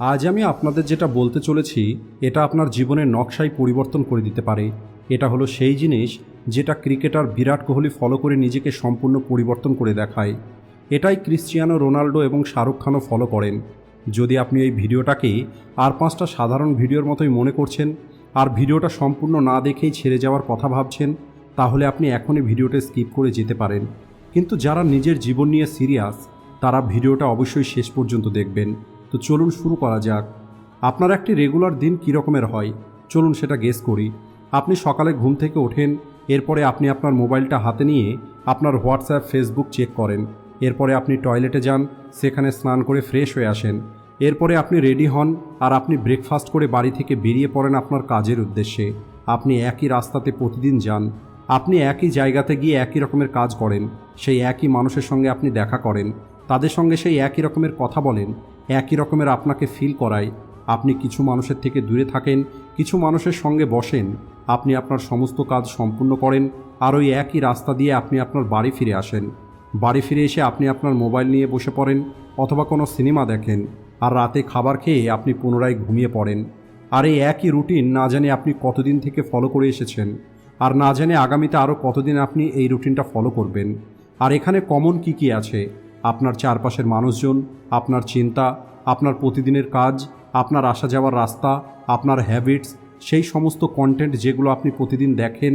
আজ আমি আপনাদের যেটা বলতে চলেছি, এটা আপনার জীবনের নকশাই পরিবর্তন করে দিতে পারে। এটা হলো সেই জিনিস যেটা ক্রিকেটার বিরাট কোহলি ফলো করে নিজেকে সম্পূর্ণ পরিবর্তন করে দেখায়। এটাই ক্রিশ্চিয়ানো রোনাল্ডো এবং শাহরুখ খানও ফলো করেন। যদি আপনি এই ভিডিওটাকে আর পাঁচটা সাধারণ ভিডিওর মতোই মনে করছেন, আর ভিডিওটা সম্পূর্ণ না দেখেই ছেড়ে যাওয়ার কথা ভাবছেন, তাহলে আপনি এখনই ভিডিওটা স্কিপ করে যেতে পারেন। কিন্তু যারা নিজের জীবন নিয়ে সিরিয়াস, তারা ভিডিওটা অবশ্যই শেষ পর্যন্ত দেখবেন। তো চলুন শুরু করা যাক। আপনার একটি রেগুলার দিন কী রকমের হয়? চলুন সেটা গেস করি। আপনি সকালে ঘুম থেকে ওঠেন, এরপরে আপনি আপনার মোবাইলটা হাতে নিয়ে আপনার হোয়াটসঅ্যাপ, ফেসবুক চেক করেন। এরপরে আপনি টয়লেটে যান, সেখানে স্নান করে ফ্রেশ হয়ে আসেন। এরপরে আপনি রেডি হন আর আপনি ব্রেকফাস্ট করে বাড়ি থেকে বেরিয়ে পড়েন আপনার কাজের উদ্দেশ্যে। আপনি একই রাস্তাতে প্রতিদিন যান। আপনি একই জায়গাতে গিয়ে একই রকমের কাজ করেন। সেই একই মানুষের সঙ্গে আপনি দেখা করেন। তাদের সঙ্গে সেই একই রকমের কথা বলেন। একই রকমের আপনাকে ফিল করায়। আপনি কিছু মানুষের থেকে দূরে থাকেন, কিছু মানুষের সঙ্গে বসেন, আপনি আপনার সমস্ত কাজ সম্পূর্ণ করেন আর ওই একই রাস্তা দিয়ে আপনি আপনার বাড়ি ফিরে আসেন। বাড়ি ফিরে এসে আপনি আপনার মোবাইল নিয়ে বসে পড়েন অথবা কোনো সিনেমা দেখেন আর রাতে খাবার খেয়ে আপনি পুনরায় ঘুমিয়ে পড়েন। আর এই একই রুটিন না জানে আপনি কতদিন থেকে ফলো করে এসেছেন আর না জানে আগামীতে আরও কতদিন আপনি এই রুটিনটা ফলো করবেন। আর এখানে কমন কি কি আছে? আপনার চারপাশের মানুষজন, আপনার চিন্তা, আপনার প্রতিদিনের কাজ, আপনার আসা যাওয়ার রাস্তা, আপনার হ্যাবিটস সেই সমস্ত কন্টেন্ট যেগুলো আপনি প্রতিদিন দেখেন,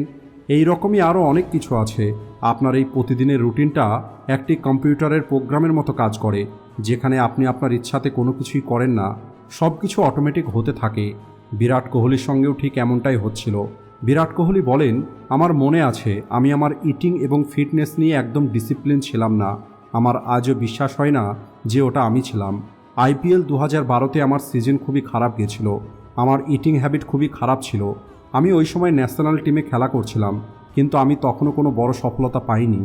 এই রকমই আরও অনেক কিছু আছে। আপনার এই প্রতিদিনের রুটিনটা একটি কম্পিউটারের প্রোগ্রামের মতো কাজ করে, যেখানে আপনি আপনার ইচ্ছাতে কোনো কিছুই করেন না। সব কিছু অটোমেটিক হতে থাকে। বিরাট কোহলির সঙ্গেও ঠিক এমনটাই হচ্ছিল। বিরাট কোহলি বলেন, আমার মনে আছে, আমি আমার ইটিং এবং ফিটনেস নিয়ে একদম ডিসিপ্লিন ছিলাম না। আমার আজও বিশ্বাস হয় না যে ওটা আমি ছিলাম। আইপিএল দু হাজার বারোতে আমার সিজন খুবই খারাপ গেছিল আমার ইটিং হ্যাবিট খুবই খারাপ ছিল। আমি ওই সময় ন্যাশনাল টিমে খেলা করছিলাম, কিন্তু আমি তখনও কোনো বড় সফলতা পাইনি।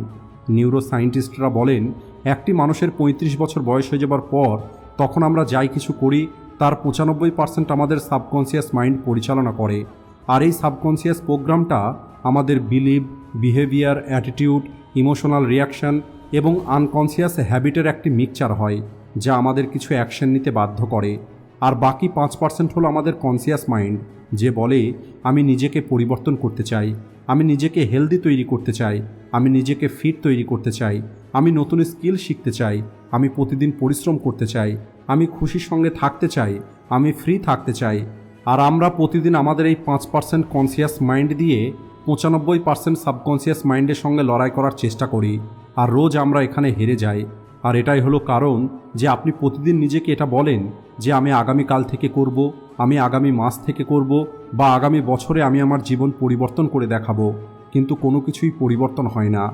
নিউরো সায়েন্টিস্টরা বলেন, একটি মানুষের ৩৫ বছর বয়স হয়ে যাবার পর তখন আমরা যাই কিছু করি, তার পঁচানব্বই পার্সেন্ট আমাদের সাবকনসিয়াস মাইন্ড পরিচালনা করে। আর এই সাবকনসিয়াস প্রোগ্রামটা আমাদের believe, behaviour, attitude, emotional reaction এবং আনকনসিয়াস হ্যাবিটের একটি মিক্সচার হয়, যা আমাদের কিছু অ্যাকশন নিতে বাধ্য করে। আর বাকি পাঁচ পার্সেন্ট হলো আমাদের কনসিয়াস মাইন্ড যে বলে, আমি নিজেকে পরিবর্তন করতে চাই, আমি নিজেকে হেলদি তৈরি করতে চাই, আমি নিজেকে ফিট তৈরি করতে চাই, আমি নতুন স্কিল শিখতে চাই, আমি প্রতিদিন পরিশ্রম করতে চাই, আমি খুশির সঙ্গে থাকতে চাই, আমি ফ্রি থাকতে চাই। আর আমরা প্রতিদিন আমাদের এই পাঁচ পার্সেন্ট কনসিয়াস মাইন্ড দিয়ে পঁচানব্বই পার্সেন্ট সাবকনসিয়াস মাইন্ডের সঙ্গে লড়াই করার চেষ্টা করি। আর রোজ আমরা এখানে হেরে যাই। আর এটাই হলো কারণ যে আপনি প্রতিদিন নিজেকে এটা বলেন যে আমি আগামী কাল থেকে করব, আমি আগামী মাস থেকে করব বা আগামী বছরে আমি আমার জীবন পরিবর্তন করে দেখাবো। কিন্তু কোনো কিছুই পরিবর্তন হয় না।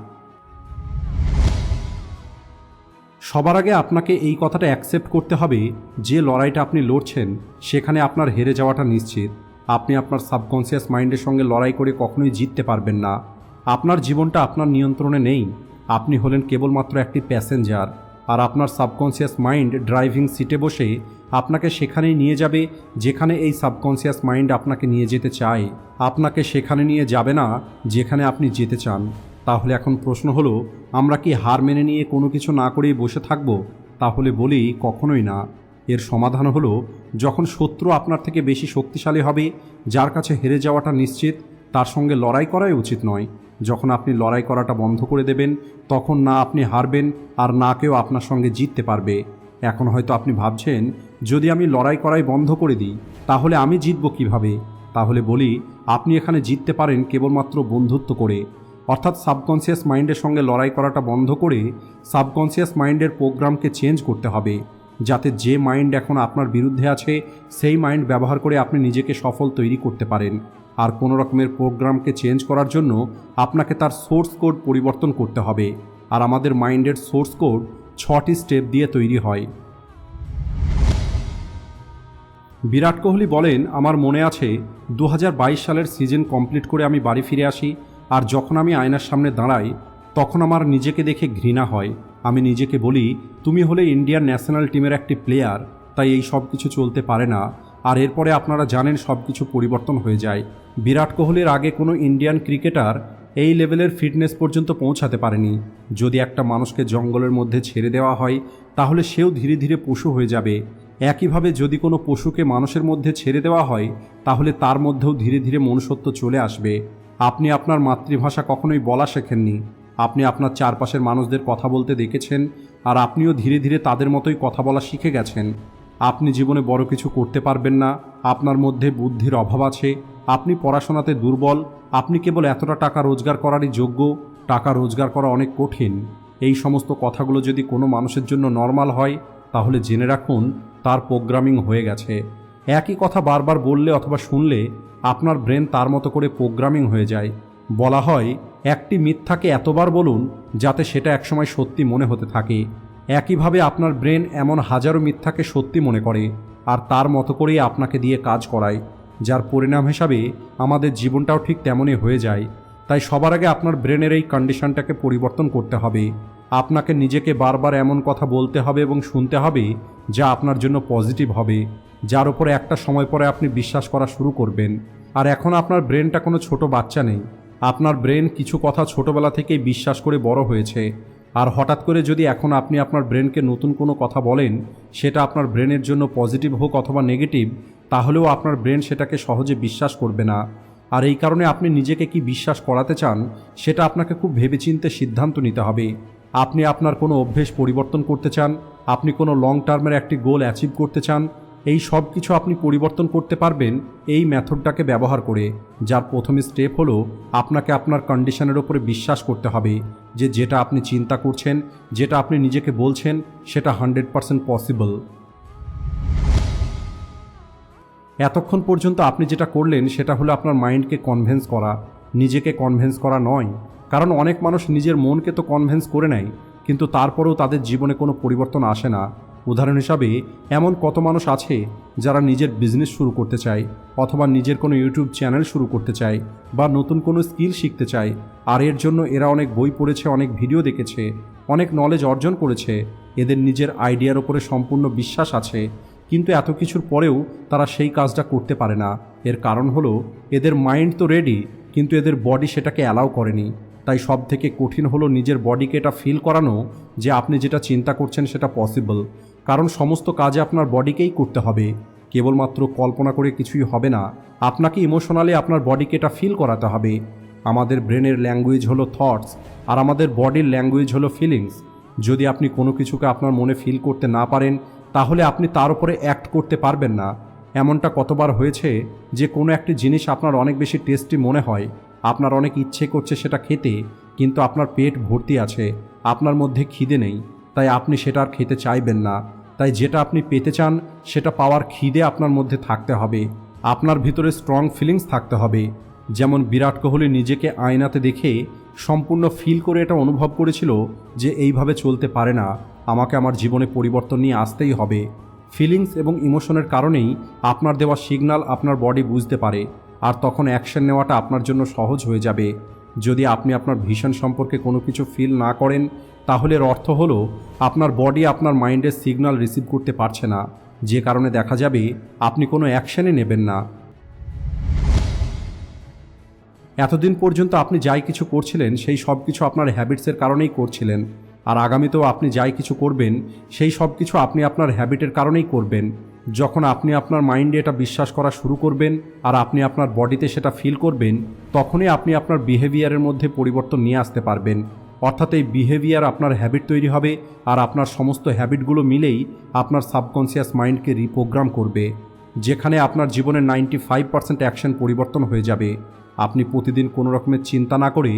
সবার আগে আপনাকে এই কথাটা অ্যাকসেপ্ট করতে হবে যে লড়াইটা আপনি লড়ছেন, সেখানে আপনার হেরে যাওয়াটা নিশ্চিত। আপনি আপনার সাবকনসিয়াস মাইন্ডের সঙ্গে লড়াই করে কখনোই জিততে পারবেন না। আপনার জীবনটা আপনার নিয়ন্ত্রণে নেই। আপনি হলেন কেবলমাত্র একটি প্যাসেঞ্জার, আর আপনার সাবকনসিয়াস মাইন্ড ড্রাইভিং সিটে বসে আপনাকে সেখানেই নিয়ে যাবে যেখানে এই সাবকনসিয়াস মাইন্ড আপনাকে নিয়ে যেতে চায়। আপনাকে সেখানে নিয়ে যাবে না যেখানে আপনি যেতে চান। তাহলে এখন প্রশ্ন হলো, আমরা কি হার মেনে নিয়ে কোনো কিছু না করেই বসে থাকব? তাহলে বলি, কখনোই না। এর সমাধান হলো, যখন শত্রু আপনার থেকে বেশি শক্তিশালী হবে, যার কাছে হেরে যাওয়াটা নিশ্চিত তার সঙ্গে লড়াই করাই উচিত নয়। যখন আপনি লড়াই করাটা বন্ধ করে দেবেন, তখন না আপনি হারবেন আর না কেউ আপনার সঙ্গে জিততে পারবে। এখন হয়তো আপনি ভাবছেন, যদি আমি লড়াই করাই বন্ধ করে দিই, তাহলে আমি জিতব কীভাবে? তাহলে বলি, আপনি এখানে জিততে পারেন কেবলমাত্র বন্ধুত্ব করে। অর্থাৎ সাবকনসিয়াস মাইন্ডের সঙ্গে লড়াই করাটা বন্ধ করে সাবকনসিয়াস মাইন্ডের প্রোগ্রামকে চেঞ্জ করতে হবে, যাতে যে মাইন্ড এখন আপনার বিরুদ্ধে আছে, সেই মাইন্ড ব্যবহার করে আপনি নিজেকে সফল তৈরি করতে পারেন। আর কোনো রকমের প্রোগ্রামকে চেঞ্জ করার জন্য আপনাকে তার সোর্স কোড পরিবর্তন করতে হবে আর আমাদের মাইন্ডের সোর্স কোড ছটি স্টেপ দিয়ে তৈরি হয়। বিরাট কোহলি বলেন, আমার মনে আছে দু হাজার বাইশ সালের সিজন কমপ্লিট করে আমি বাড়ি ফিরে আসি আর যখন আমি আয়নার সামনে দাঁড়াই, তখন আমার নিজেকে দেখে ঘৃণা হয়। আমি নিজেকে বলি, তুমি হলে ইন্ডিয়ান ন্যাশনাল টিমের একটি প্লেয়ার, তাই এই সব কিছু চলতে পারে না। আর এরপরে আপনারা জানেন সব কিছু পরিবর্তন হয়ে যায়। বিরাট কোহলির আগে কোনো ইন্ডিয়ান ক্রিকেটার এই লেভেলের ফিটনেস পর্যন্ত পৌঁছাতে পারেনি। যদি একটা মানুষকে জঙ্গলের মধ্যে ছেড়ে দেওয়া হয়, তাহলে সেও ধীরে ধীরে পশু হয়ে যাবে। একইভাবে যদি কোনো পশুকে মানুষের মধ্যে ছেড়ে দেওয়া হয়, তাহলে তার মধ্যেও ধীরে ধীরে মনুষ্যত্ব চলে আসবে। আপনি আপনার মাতৃভাষা কখনোই বলা শেখেননি। আপনি আপনার চারপাশের মানুষদের কথা বলতে দেখেছেন, আর আপনিও ধীরে ধীরে তাদের মতোই কথা বলা শিখে গেছেন। আপনি জীবনে বড় কিছু করতে পারবেন না, আপনার মধ্যে বুদ্ধির অভাব আছে, আপনি পড়াশোনাতে দুর্বল, আপনি কেবল এতটা টাকা রোজগার করারই যোগ্য, টাকা রোজগার করা অনেক কঠিন। এই সমস্ত কথাগুলো যদি কোনো মানুষের জন্য নর্মাল হয়, তাহলে জেনে রাখুন, তার প্রোগ্রামিং হয়ে গেছে। একই কথা বারবার বললে অথবা শুনলে, আপনার ব্রেন তার মতো করে প্রোগ্রামিং হয়ে যায়। বলা হয়, একটি মিথ্যাকে এতবার বলুন, যাতে সেটা একসময় সত্যি মনে হতে থাকে। একইভাবে আপনার ব্রেন এমন হাজারো মিথ্যাকে সত্যি মনে করে, আর তার মতো করেই আপনাকে দিয়ে কাজ করায়, যার পরিণাম হিসাবে আমাদের জীবনটাও ঠিক তেমনই হয়ে যায়। তাই সবার আগে আপনার ব্রেনের এই কন্ডিশনটাকে পরিবর্তন করতে হবে। আপনাকে নিজেকে বারবার এমন কথা বলতে হবে এবং শুনতে হবে, যা আপনার জন্য পজিটিভ হবে, যার উপরে একটা সময় পরে আপনি বিশ্বাস করা শুরু করবেন। আর এখন আপনার ব্রেনটা কোনো ছোট বাচ্চা নেই। আপনার ব্রেন কিছু কথা ছোটবেলা থেকেই বিশ্বাস করে বড় হয়েছে। আর হঠাৎ করে যদি এখন আপনি আপনার ব্রেনকে নতুন কোনো কথা বলেন, সেটা আপনার ব্রেনের জন্য পজিটিভ হোক অথবা নেগেটিভ, তাহলেও আপনার ব্রেন সেটাকে সহজে বিশ্বাস করবে না। আর এই কারণে আপনি নিজেকে কি বিশ্বাস করাতে চান, সেটা আপনাকে খুব ভেবেচিন্তে সিদ্ধান্ত নিতে হবে। আপনি আপনার কোনো অভ্যেস পরিবর্তন করতে চান, আপনি কোনো লং টার্মের একটি গোল অ্যাচিভ করতে চান এই সব কিছু আপনি পরিবর্তন করতে পারবেন এই মেথডটাকে ব্যবহার করে, যার প্রথম স্টেপ হলো আপনাকে আপনার কন্ডিশনের ওপরে বিশ্বাস করতে হবে যে যেটা আপনি চিন্তা করছেন, যেটা আপনি নিজেকে বলছেন, সেটা হান্ড্রেড পারসেন্ট পসিবল। এতক্ষণ পর্যন্ত আপনি যেটা করলেন, সেটা হলো আপনার মাইন্ডকে কনভেন্স করা। নিজেকে কনভেন্স করা নয়। কারণ অনেক মানুষ নিজের মনকে তো কনভেন্স করে নেয়, কিন্তু তারপরেও তাদের জীবনে কোনো পরিবর্তন আসে না। উদাহরণ হিসাবে, এমন কত মানুষ আছে যারা নিজের বিজনেস শুরু করতে চায়, অথবা নিজের কোনো ইউটিউব চ্যানেল শুরু করতে চায়, বা নতুন কোনো স্কিল শিখতে চায়, আর এর জন্য এরা অনেক বই পড়েছে, অনেক ভিডিও দেখেছে, অনেক নলেজ অর্জন করেছে, এদের নিজের আইডিয়ার ওপরে সম্পূর্ণ বিশ্বাস আছে, কিন্তু এত কিছুর পরেও তারা সেই কাজটা করতে পারে না। এর কারণ হলো, এদের মাইন্ড তো রেডি কিন্তু এদের বডি সেটাকে অ্যালাউ করেনি। তাই সব থেকে কঠিন হলো নিজের বডিকে এটা ফিল করানো যে আপনি যেটা চিন্তা করছেন সেটা পসিবল কারণ সমস্ত কাজে আপনার বডিকেই করতে হবে। কেবলমাত্র কল্পনা করে কিছুই হবে না। আপনাকে ইমোশনালি আপনার বডিকে এটা ফিল করাতে হবে। আমাদের ব্রেনের ল্যাঙ্গুয়েজ হলো থটস আর আমাদের বডির ল্যাঙ্গুয়েজ হলো ফিলিংস যদি আপনি কোনো কিছুকে আপনার মনে ফিল করতে না পারেন, তাহলে আপনি তার উপরে অ্যাক্ট করতে পারবেন না। এমনটা কতবার হয়েছে যে কোনো একটি জিনিস আপনার অনেক বেশি টেস্টি মনে হয়, আপনার অনেক ইচ্ছে করছে সেটা খেতে, কিন্তু আপনার পেট ভর্তি আছে, আপনার মধ্যে খিদে নেই। তাই আপনি সেটা আর খেতে চাইবেন না। তাই যেটা আপনি পেতে চান, সেটা পাওয়ার খিদে আপনার মধ্যে থাকতে হবে। আপনার ভিতরে স্ট্রং ফিলিংস থাকতে হবে। যেমন বিরাট কোহলি নিজেকে আয়নাতে দেখে সম্পূর্ণ ফিল করে এটা অনুভব করেছিল যে এইভাবে চলতে পারে না, আমাকে আমার জীবনে পরিবর্তন নিয়ে আসতেই হবে। ফিলিংস এবং ইমোশনের কারণেই আপনার দেওয়া সিগন্যাল আপনার বডি বুঝতে পারে, আর তখন অ্যাকশন নেওয়াটা আপনার জন্য সহজ হয়ে যাবে। যদি আপনি আপনার ভিশন সম্পর্কে কোনো কিছু ফিল না করেন, তাহলে এর অর্থ হলো আপনার বডি আপনার মাইন্ডের সিগন্যাল রিসিভ করতে পারছে না। যে কারণে দেখা যাবে আপনি কোনো অ্যাকশানে নেবেন না। এতদিন পর্যন্ত আপনি যাই কিছু করছিলেন, সেই সব কিছু আপনার হ্যাবিটসের কারণেই করছিলেন। আর আগামীতেও আপনি যাই কিছু করবেন, সেই সব কিছু আপনি আপনার হ্যাবিটের কারণেই করবেন। যখন আপনি আপনার মাইন্ডে এটা বিশ্বাস করা শুরু করবেন আর আপনি আপনার বডিতে সেটা ফিল করবেন, তখনই আপনি আপনার বিহেভিয়ারের মধ্যে পরিবর্তন নিয়ে আসতে পারবেন। অর্থাৎ এই বিহেভিয়ার আপনার হ্যাবিট তৈরি হবে আর আপনার সমস্ত হ্যাবিটগুলো মিলেই আপনার সাবকনসিয়াস মাইন্ডকে রিপ্রোগ্রাম করবে, যেখানে আপনার জীবনের নাইনটি ফাইভ পার্সেন্ট অ্যাকশন পরিবর্তন হয়ে যাবে। আপনি প্রতিদিন কোনো রকমের চিন্তা না করে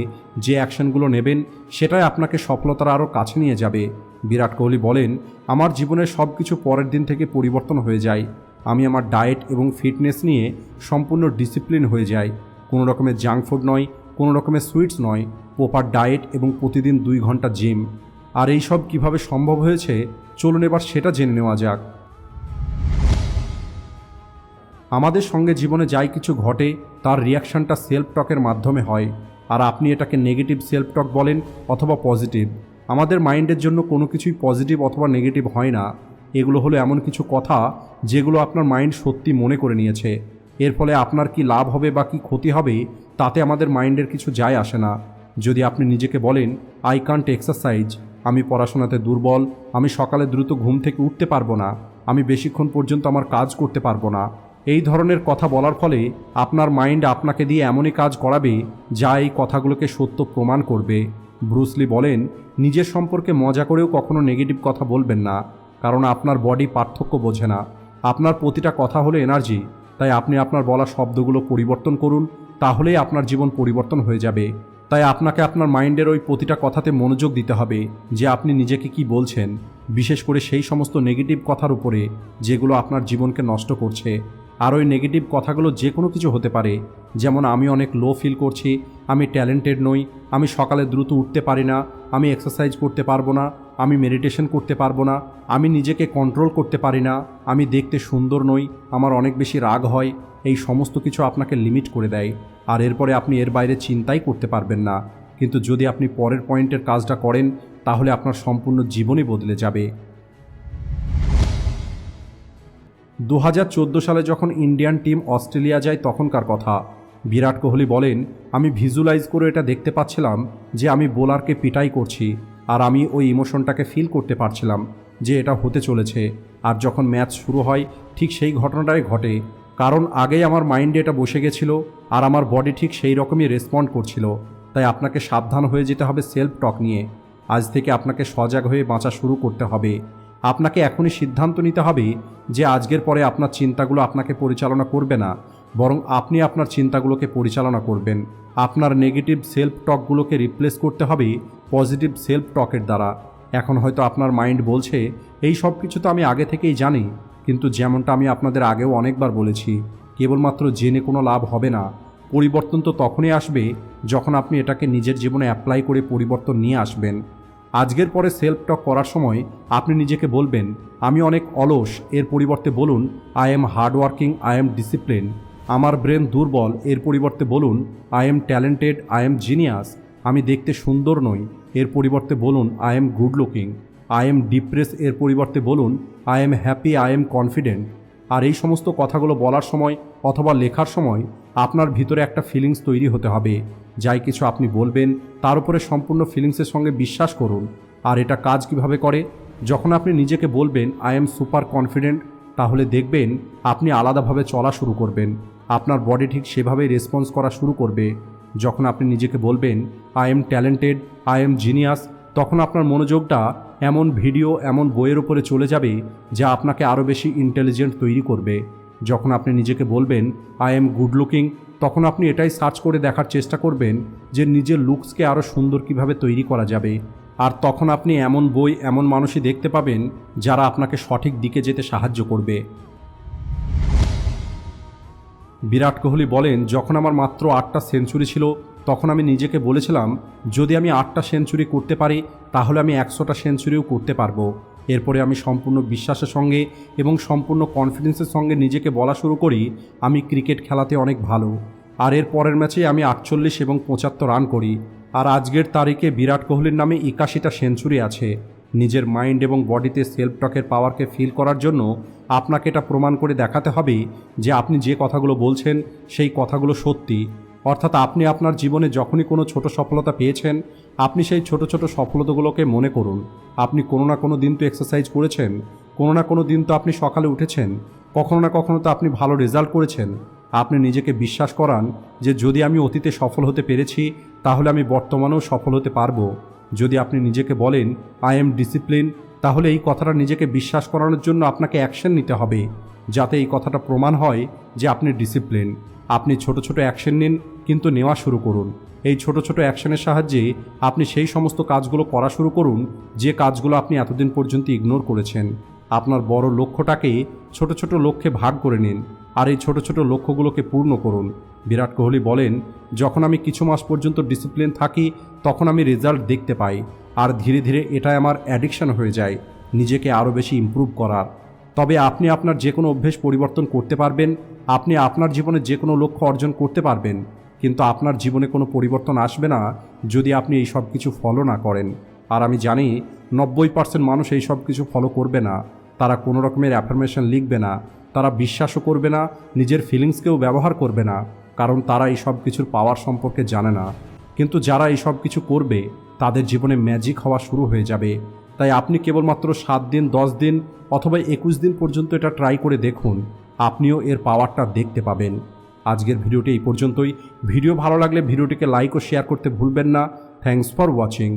যে অ্যাকশনগুলো নেবেন, সেটাই আপনাকে সফলতার আরও কাছে নিয়ে যাবে। বিরাট কোহলি বলেন, আমার জীবনের সব কিছু পরের দিন থেকে পরিবর্তন হয়ে যায়। আমি আমার ডায়েট এবং ফিটনেস নিয়ে সম্পূর্ণ ডিসিপ্লিন হয়ে যাই। কোনো রকমের জাঙ্ক ফুড নয়, কোনো রকমের সুইটস নয়। প্রপার ডায়েট এবং প্রতিদিন দুই ঘণ্টা জিম। আর এই সব কীভাবে সম্ভব হয়েছে? চলুন এবার সেটা জেনে নেওয়া যাক। আমাদের সঙ্গে জীবনে যাই কিছু ঘটে, তার রিয়াকশনটা সেলফ টকের মাধ্যমে হয়। আর আপনি এটাকে নেগেটিভ সেলফ টক বলেন অথবা পজিটিভ আমাদের মাইন্ডের জন্য কোনো কিছুই পজিটিভ অথবা নেগেটিভ হয় না। এগুলো হলো এমন কিছু কথা যেগুলো আপনার মাইন্ড সত্যি মনে করে নিয়েছে। এর ফলে আপনার কি লাভ হবে বা কি ক্ষতি হবে, তাতে আমাদের মাইন্ডের কিছু যায় আসে না। যদি আপনি নিজেকে বলেন, আই কান্ট এক্সারসাইজ, আমি পড়াশোনাতে দুর্বল, আমি সকালে দ্রুত ঘুম থেকে উঠতে পারব না, আমি বেশিক্ষণ পর্যন্ত আমার কাজ করতে পারব না। এই ধরনের কথা বলার ফলে আপনার মাইন্ড আপনাকে দিয়ে এমনই কাজ করাবে যা এই কথাগুলোকে সত্য প্রমাণ করবে। ব্রুসলি বলেন নিজের সম্পর্কে মজা করেও কখনো নেগেটিভ কথা বলবেন না, কারণ আপনার বডি পার্থক্য বোঝে না। আপনার প্রতিটা কথা হলো এনার্জি তাই আপনি আপনার বলা শব্দগুলো পরিবর্তন করুন, তাহলেই আপনার জীবন পরিবর্তন হয়ে যাবে। তাই আপনাকে আপনার মাইন্ডের ওই প্রতিটা কথাতে মনোযোগ দিতে হবে, যে আপনি নিজেকে কি বলছেন। বিশেষ করে সেই সমস্ত নেগেটিভ কথার উপরে, যেগুলো আপনার জীবনকে নষ্ট করছে। আর ওই নেগেটিভ কথাগুলো যে কোনো কিছু হতে পারে। যেমন, আমি অনেক লো ফিল করছি, আমি ট্যালেন্টেড নই, আমি সকালে দ্রুত উঠতে পারি না, আমি এক্সারসাইজ করতে পারব না, আমি মেডিটেশন করতে পারব না, আমি নিজেকে কন্ট্রোল করতে পারি না, আমি দেখতে সুন্দর নই, আমার অনেক বেশি রাগ হয়, এই সমস্ত কিছু আপনাকে লিমিট করে দেয়। আর এরপরে আপনি এর বাইরে চিন্তাই করতে পারবেন না। কিন্তু যদি আপনি পরের পয়েন্টের কাজটা করেন, তাহলে আপনার সম্পূর্ণ জীবনই বদলে যাবে। দু হাজার চোদ্দ সালে যখন ইন্ডিয়ান টিম অস্ট্রেলিয়া যায় তখনকার কথা। বিরাট কোহলি বলেন, আমি ভিজুয়ালাইজ করে এটা দেখতে পাচ্ছিলাম যে আমি বোলারকে পিটাই করছি আর আমি ওই ইমোশনটাকে ফিল করতে পারছিলাম যে এটা হতে চলেছে। আর যখন ম্যাচ শুরু হয়, ঠিক সেই ঘটনাটাই ঘটে। কারণ আগেই আমার মাইন্ডে এটা বসে গেছিল আর আমার বডি ঠিক সেই রকমই রেসপন্ড করছিল। তাই আপনাকে সাবধান হয়ে যেতে হবে সেলফ টক নিয়ে। আজ থেকে আপনাকে সজাগ হয়ে বাঁচা শুরু করতে হবে। আপনাকে এখনই সিদ্ধান্ত নিতে হবে যে আজকের পরে আপনার চিন্তাগুলো আপনাকে পরিচালনা করবে না, বরং আপনি আপনার চিন্তাগুলোকে পরিচালনা করবেন। আপনার নেগেটিভ সেলফ টকগুলোকে রিপ্লেস করতে হবে পজিটিভ সেলফ টকের দ্বারা। এখন হয়তো আপনার মাইন্ড বলছে, এই সব কিছু তো আমি আগে থেকেই জানি, কিন্তু যেমনটা আমি আপনাদের আগেও অনেকবার বলেছি, কেবলমাত্র জেনে কোনো লাভ হবে না। পরিবর্তন তো তখনই আসবে যখন আপনি এটাকে নিজের জীবনে অ্যাপ্লাই করে পরিবর্তন নিয়ে আসবেন। আজকের পরে সেলফ টক করার সময় আপনি নিজেকে বলবেন, আমি অনেক অলস, এর পরিবর্তে বলুন I am hardworking I am discipline আমার ব্রেন দুর্বল, এর পরিবর্তে বলুন I am talented I am genius আমি দেখতে সুন্দর নই, এর পরিবর্তে বলুন I am good looking I am depress এর পরিবর্তে বলুন I am happy I am confident আর এই সমস্ত কথাগুলো বলার সময় অথবা লেখার সময় আপনার ভিতরে একটা ফিলিংস তৈরি হতে হবে। যাই কিছু আপনি বলবেন, তার উপরে সম্পূর্ণ ফিলিংসের সঙ্গে বিশ্বাস করুন। আর এটা কাজ কীভাবে করে? যখন আপনি নিজেকে বলবেন আই এম সুপার কনফিডেন্ট তাহলে দেখবেন আপনি আলাদাভাবে চলা শুরু করবেন। আপনার বডি ঠিক সেভাবেই রেসপন্স করা শুরু করবে। যখন আপনি নিজেকে বলবেন I am talented I am genius তখন আপনার মনোযোগটা এমন ভিডিও এমন বইয়ের উপরে চলে যাবে, যা আপনাকে আরও বেশি ইন্টেলিজেন্ট তৈরি করবে। যখন আপনি নিজেকে বলবেন আই এম গুড লুকিং তখন আপনি এটাই সার্চ করে দেখার চেষ্টা করবেন যে নিজের লুকসকে আরও সুন্দর কীভাবে তৈরি করা যাবে। আর তখন আপনি এমন বই, এমন মানুষই দেখতে পাবেন যারা আপনাকে সঠিক দিকে যেতে সাহায্য করবে। বিরাট কোহলি বলেন, যখন আমার মাত্র আটটা সেঞ্চুরি ছিল, তখন আমি নিজেকে বলেছিলাম, যদি আমি আটটা সেঞ্চুরি করতে পারি, তাহলে আমি একশোটা সেঞ্চুরিও করতে পারব। এরপরে আমি সম্পূর্ণ বিশ্বাসের সঙ্গে এবং সম্পূর্ণ কনফিডেন্সের সঙ্গে নিজেকে বলা শুরু করি, আমি ক্রিকেট খেলাতে অনেক ভালো। আর এর পরের ম্যাচে আমি আটচল্লিশ এবং পঁচাত্তর রান করি। আর আজকের তারিখে বিরাট কোহলির নামে একাশিটা সেঞ্চুরি আছে। নিজের মাইন্ড এবং বডিতে সেলফ টকের পাওয়ারকে ফিল করার জন্য আপনাকে এটা প্রমাণ করে দেখাতে হবে যে আপনি যে কথাগুলো বলছেন, সেই কথাগুলো সত্যি। অর্থাৎ আপনি আপনার জীবনে যখনই কোনো ছোট সফলতা পেয়েছেন আপনি সেই ছোট ছোট সফলতাগুলোকে মনে করুন। আপনি কোনো না কোনো দিন তো এক্সারসাইজ করেছেন, কোনো না কোনো দিন তো আপনি সকালে উঠেছেন, কখনো না কখনো তো আপনি ভালো রেজাল্ট করেছেন। আপনি নিজেকে বিশ্বাস করান যে যদি আমি অতীতে সফল হতে পেরেছি, তাহলে আমি বর্তমানেও সফল হতে পারব। যদি আপনি নিজেকে বলেন আই এম ডিসিপ্লিন তাহলে এই কথাটা নিজেকে বিশ্বাস করানোর জন্য আপনাকে অ্যাকশন নিতে হবে, যাতে এই কথাটা প্রমাণ হয় যে আপনি ডিসিপ্লিন আপনি ছোট ছোট অ্যাকশন নিন, কিন্তু নেওয়া শুরু করুন। এই ছোট ছোট অ্যাকশনের সাহায্যে আপনি সেই সমস্ত কাজগুলো করা শুরু করুন, যে কাজগুলো আপনি এতদিন পর্যন্ত ইগনোর করেছেন। আপনার বড় লক্ষ্যটাকে ছোট ছোট লক্ষ্যে ভাগ করে নিন, আর এই ছোট ছোট লক্ষ্যগুলোকে পূর্ণ করুন। বিরাট কোহলি বলেন, যখন আমি কিছু মাস পর্যন্ত ডিসিপ্লিন থাকি, তখন আমি রেজাল্ট দেখতে পাই, আর ধীরে ধীরে এটাই আমার অ্যাডিকশন হয়ে যায়, নিজেকে আরও বেশি ইমপ্রুভ করার। তবে আপনি আপনার যে কোনো অভ্যেস পরিবর্তন করতে পারবেন, আপনি আপনার জীবনে যে কোনো লক্ষ্য অর্জন করতে পারবেন, কিন্তু আপনার জীবনে কোনো পরিবর্তন আসবে না যদি আপনি এই সব কিছু ফলো না করেন। আর আমি জানি, নব্বই পার্সেন্ট মানুষ এই সব কিছু ফলো করবে না, তারা কোনো রকমের অ্যাফার্মেশন লিখবে না, তারা বিশ্বাসও করবে না, নিজের ফিলিংসকেও ব্যবহার করবে না, কারণ তারা এই সব কিছুর পাওয়ার সম্পর্কে জানে না। কিন্তু যারা এই সব কিছু করবে, তাদের জীবনে ম্যাজিক হওয়া শুরু হয়ে যাবে তাই আপনি কেবলমাত্র সাত দিন, দশ দিন অথবা একুশ দিন পর্যন্ত এটা ট্রাই করে দেখুন। আপনিও এর পাওয়ারটা দেখতে পাবেন। আজকের ভিডিওটি এই পর্যন্তই। ভিডিও ভালো লাগলে ভিডিওটিকে লাইক ও শেয়ার করতে ভুলবেন না। Thanks for watching